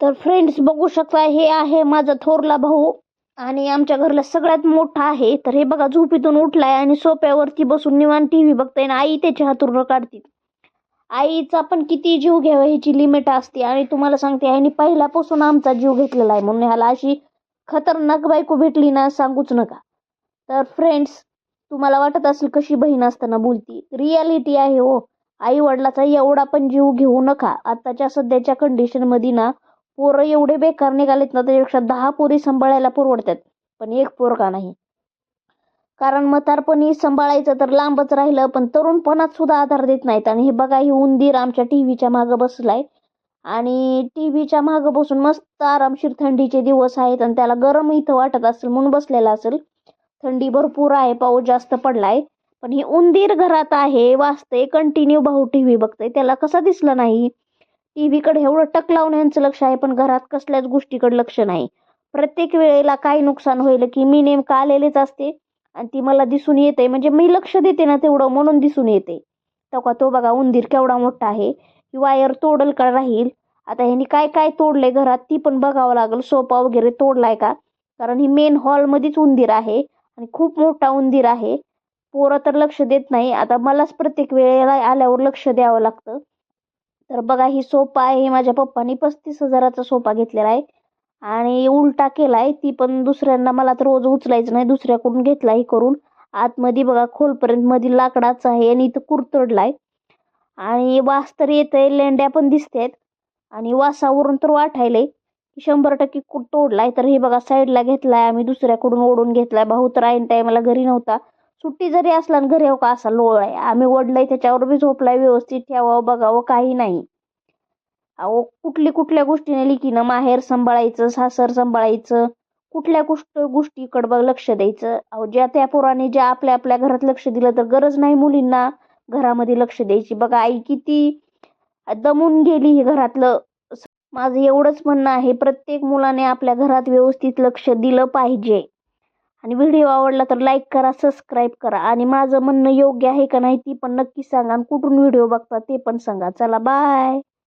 तर फ्रेंड्स बघू शकता हे आहे माझा थोरला भाऊ आणि आमच्या घरला सगळ्यात मोठा आहे. तर हे बघा झोपीतून उठलाय आणि सोप्यावरती बसून निवांत टी व्ही बघताय आणि आई त्याच्या हातून काढते. आईचा पण किती जीव घ्यावा ह्याची लिमिट असते आणि तुम्हाला सांगते आईने पहिल्यापासून आमचा जीव घेतलेला आहे. म्हणून ह्याला अशी खतरनाक बायको भेटली ना सांगूच नका. तर फ्रेंड्स तुम्हाला वाटत असेल कशी बहीण असताना बोलती रियालिटी आहे हो. आई वडिलाचा एवढा पण जीव घेऊ नका. आताच्या सध्याच्या कंडिशनमध्ये ना पोरं एवढे बेकार निघालेत ना त्याच्यापेक्षा दहा पोरी सांभाळायला परवडतात. पण एक पोर का नाही? कारण म्हातारपणी सांभाळायचं तर लांबच राहिलं पण तरुणपणात सुद्धा आधार देत नाहीत. आणि हे बघा ही उंदीर आमच्या टी व्हीच्या मागं बसलाय. आणि टी व्हीच्या मागं बसून मस्त आरामशीर थंडीचे दिवस आहेत आणि त्याला गरम इथं वाटत असेल म्हणून बसलेला असेल. थंडी भरपूर आहे पाऊस जास्त पडलाय. पण हे उंदीर घरात आहे वाचते कंटिन्यू भाऊ टी व्ही बघते त्याला कसा दिसला नाही? टी व्हीकडे एवढं टक लावून यांचं लक्ष आहे पण घरात कसल्याच गोष्टीकडे लक्ष नाही. प्रत्येक वेळेला काय नुकसान होईल की मी नेमकं आलेलेच असते आणि ती मला दिसून येते म्हणजे मी लक्ष देते ना तेवढं म्हणून दिसून येते. तो का तो बघा उंदीर केवढा मोठा आहे ही वायर तोडल का राहील? आता ह्यांनी काय काय तोडले घरात ती पण बघावं लागेल सोफा वगैरे तोडलाय का? कारण ही मेन हॉलमध्येच उंदीर आहे आणि खूप मोठा उंदीर आहे. पोरं तर लक्ष देत नाही आता मलाच प्रत्येक वेळेला आल्यावर लक्ष द्यावं लागतं. तर बघा ही सोफा आहे. माझ्या पप्पानी पस्तीस हजाराचा सोफा घेतलेला आहे. आणि उलटा केलाय ती पण दुसऱ्यांना मला तर रोज उचलायचं नाही दुसऱ्याकडून घेतला ही करून. आतमध्ये बघा खोलपर्यंत मध्ये लाकडाचं आहे आणि इथं कुरतडलाय. आणि वास तर येतंय लेंड्या पण दिसतात आणि वासावरून तर वाटायलंय. की शंभर टक्के कु तोडलाय. तर हे बघा साईडला घेतलाय आम्ही दुसऱ्याकडून ओढून घेतलाय. भाऊ तर ऐन टायमाला घरी नव्हता. सुट्टी जरी असला आणि घरी हो का असा लोळ आहे. आम्ही ओढलाय त्याच्यावर बी झोपलाय व्यवस्थित ठेवावं बघावं काही नाही. अहो कुठली कुठल्या गोष्टीने लिकीनं माहेर सांभाळायचं सासर सांभाळायचं कुठल्या गोष्ट गोष्टीकडे बघ लक्ष द्यायचं. अहो ज्या त्या पोराने ज्या आपल्या आपल्या घरात लक्ष दिलं तर गरज नाही मुलींना घरामध्ये लक्ष द्यायची. बघा आई किती दमून गेली हे घरातलं. माझं एवढंच म्हणणं आहे प्रत्येक मुलाने आपल्या घरात व्यवस्थित लक्ष दिलं पाहिजे. आणि व्हिडिओ आवडला तर लाईक करा सबस्क्राईब करा. आणि माझं म्हणणं योग्य आहे का नाही ती पण नक्की सांगा. आणि कुठून व्हिडिओ बघता ते पण सांगा. चला बाय